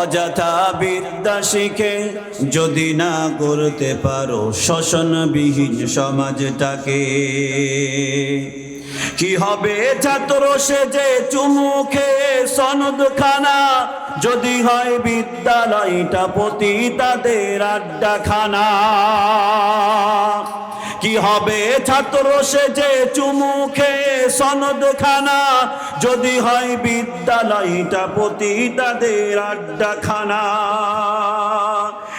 অযথা বিদ্যা শিখে যদি না করতে পারো শোষণবিহীন সমাজটাকে। কি হবে ছাত্র সে যে চুমুখে সনদ খানা যদি হয় বিদ্যালয়টা পতি তাদের আড্ডাখানা। কি হবে? ছাত্র সে যে চুমুখে সনদ খানা যদি হয় বিদ্যালয়টা প্রতি তাদের আড্ডাখানা।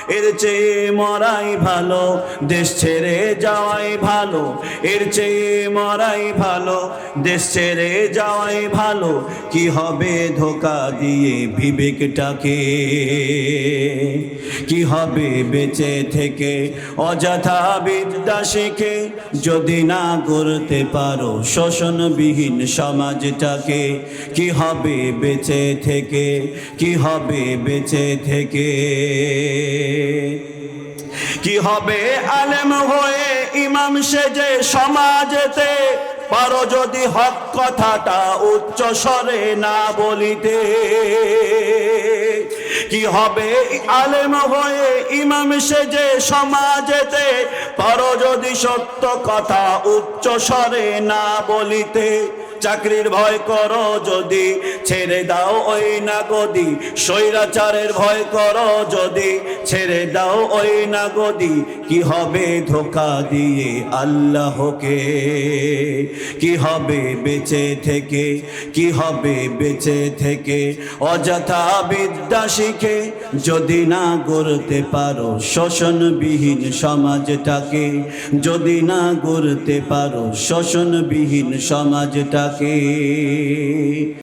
এর চেয়ে মরাই ভালো, দেশ ছেড়ে যাওয়াই ভালো। এর চেয়ে মরাই ভালো, দেশ ছেড়ে যাওয়াই ভালো। কি হবে ধোকা দিয়ে বিবেকটাকে? কি হবে বেঁচে থেকে? অযথা বিদ্যা শিখে, যদি না করতে পারো শোষণবিহীন সমাজটাকে। কি হবে বেঁচে থেকে? কি হবে বেঁচে থেকে? কি হবে আলেম হয়ে ইমাম সেজে সমাজেতে? পারো যদি হক কথাটা উচ্চ স্বরে না বলিতে। কি হবে আলেম হয়ে ইমাম সেজে সমাজেতে? পারো যদি সত্য কথা উচ্চ স্বরে না বলিতে। চাকরির ভয় করো যদি, ছেড়ে দাও ওই না গদি স্বৈরাচারের ভয় করো যদি, ছেড়ে দাও ওই না গদি কি হবে ধোকা দিয়ে আল্লাহকে? কি হবে বেঁচে থেকে? কি হবে বেঁচে থেকে? অযথা বিদ্যা শিখে যদি না গড়তে পারো, শোষণবিহীন সমাজটাকে। যদি না গড়তে পারো, শোষণবিহীন সমাজটাকে। ডাকে